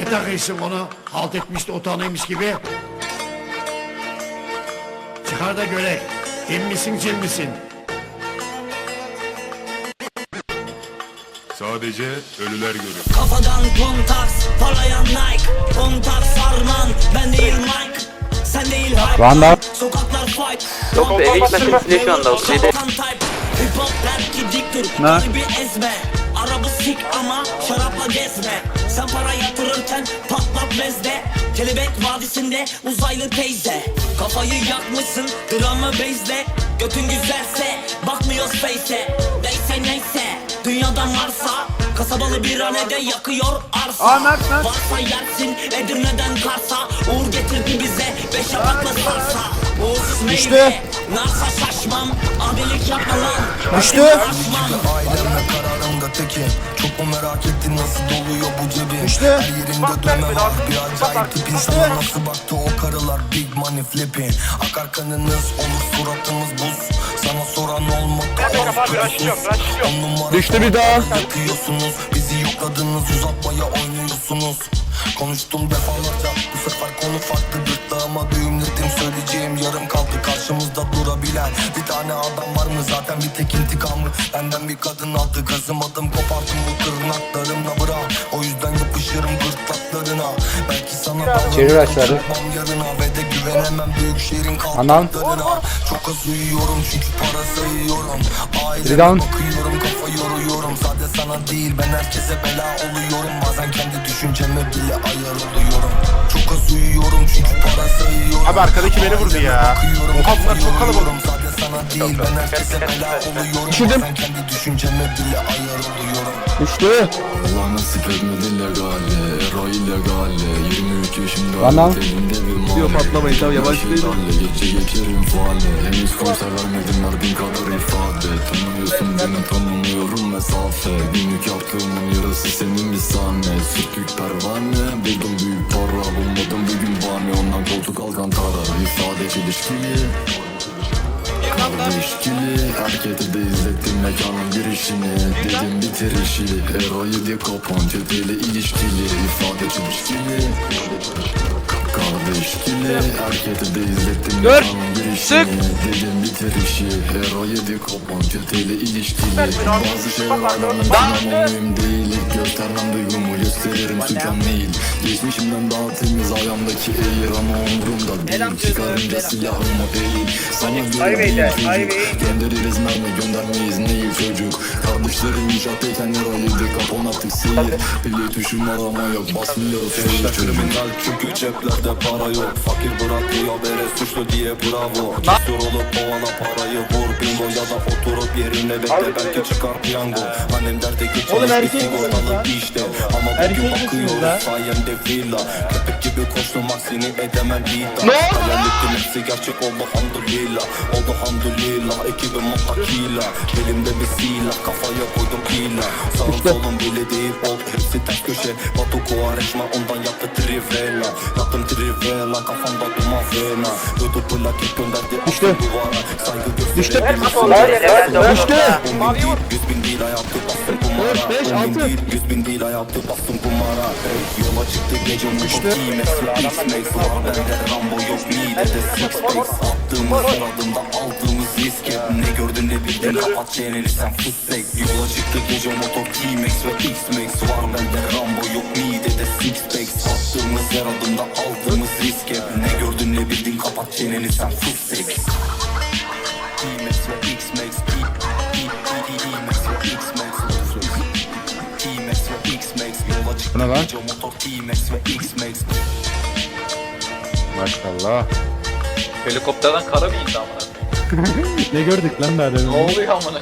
Ne takıyorsun onu? Halt etmiş de utanıymış gibi. Çıkar da görek. Kim misin cin misin? Sadece ölüler görür. Kafadan kontaks, parlayan Nike Kontaks Arman, ben değil Mike Sen değil hype Vanda. Sokaklar fight Yok be, eğitmen şu anda, o şeyde. Kafadan type Hip hop rap ki dik dur Ne? Ezme sik ama şarapla gezme. Sen para yatırırken patlat bezde Kelebek vadisinde uzaylı teyze. Kafayı yakmışsın gramı bezle. Götün güzelse bakmıyoruz face'e Neyse neyse dünyadan varsa Kasabalı bir hanede yakıyor arsa. Mert, Mert. Varsa yersin Edirne'den Kars'a. Uğur getirdi bize beş yapraklı sarsa. Uğursuz meyve. Düştü. Narsa şaşmam Abilik yapma lan Düştü. Ailemle kararımda tekim. Çok mu merak ettin nasıl doluyor bu cebim? İşte. Her yerinde dövme var bir acayip tipin Sana nasıl baktı o karılar? Big money flipping. Akar kanınız olur suratımız buz. Sana soran olmadı Düştü bir daha. Bizi yokladınız uzatmaya oynuyorsunuz Konuştum defalarca. Bu sefer konu farklı Gırtlağıma düğümledim söyleyeceğim yarım kaldı. Karşımızda durabilen bir tane adam var mı? Zaten bir tek intikamı benden bir kadın aldı. Gazım adım kopardım bu tırnaklarımla bırak O yüzden yapışırım gırtlaklarına. Belki sana Çevir aşağıda. Yapmam yarına. Ve de güvenemem büyük şehrin Anam. kaldıklarına Çok az uyuyorum çünkü para sayıyorum. Aileme bakıyorum kafa yoruyorum Sade sana değil ben herkese bela oluyorum Bazen kendi düşünceme bile ayar oluyorum Çok az uyuyorum çünkü para sayıyorum Abi arkadaki beni vurdu ya. Bakıyorum, Oha, bunlar çok kalabalık. yoruyorum. Sade sana değil ben herkese bela oluyorum Düşürdüm. Bazen kendi düşünceme bile ayar oluyorum Düştü. Allah nasip etmedi legale, era illegale 23 yaşında Bana. elimde bir mahalle Diyor patlamayın, tamam, yavaş Her değil. Henüz konser vermedim verdiğin kadar ifade. Tanımıyorsun beni tanımıyorum mesafe. Günlük yaptığımın yarısı senin bir sahne. Sürtük pervane buldum büyük para. Bulmadım bugün bahane ondan koltuk alkantara İfade çelişkili İlişkili. Hareketi de izlettim mekanın girişini. Dedim bitir işi Erayı diye kapan çeteyle ilişkili. İfade çelişkili Kardeşkili Hareketi de izlettim mekanın girişini Dedim bitir işi Erayı diye kapan çeteyle ilişkili Bazı şeyler anlamam mühim değil Göstermem duygumu gösteririm sükan değil Geçmişimden daha temiz ayağımdaki eğir ama umurumda değil Çıkarınca silahımı eğil Sana değil çocuk Göndeririz mermi göndermeyiz neyi çocuk Kardeşlerim inşaattayken yaralıydı kapon attık seyir Bile tuşum var yok basmıyoruz şehir Kriminal çünkü ceplerde para yok Fakir bırakıyor bere suçlu diye bravo Cesur olup kovala parayı vur bingo Ya da oturup yerine bekle belki çıkar piyango Annem derde geçmiş bir sigortalı işte Ama bugün bakıyoruz sayemde villa. Köpek gibi koştum aksini edemem iddia Hayalletim hepsi gerçek oldu hamdülillah Oldu hamdülillah ekibim mutlakila Elimde bir silah kafaya koydum pila Sağım solum bile değil oldu hepsi ters köşe. Batu Kuvareşma ondan yaptı trivela. Yaptım trivela kafamda duman fena. Dudu plaket gönderdi Düştü. aklım duvara. Saygı Düştü. gösterelim Düştü. Yüz bin değil hayatı bastım kumara Dört, beş, On bin altı. değil yüz bin değil hayatı bastım kumara hey, Yola çıktı gece mutlu T-Max ve X-Max Var bende Rambo yok Niğde de Six Packs Attığımız adımda aldığımız riske Ne gördün ne bildin? Kapat çeneni sen fıstek Yola çıktı gece motor T-Max ve X-Max. Var bende Rambo yok Niğde de Six Packs Attığımız her adımda aldığımız riske Ne gördün ne bildin? Kapat çeneni sen fıstek T-Max ve X-Max. T-Max ve X-Max Bu ne lan? Maşallah. Helikopterden kara mı indi amına? Ne gördük lan daha demin? Ne oluyor amına?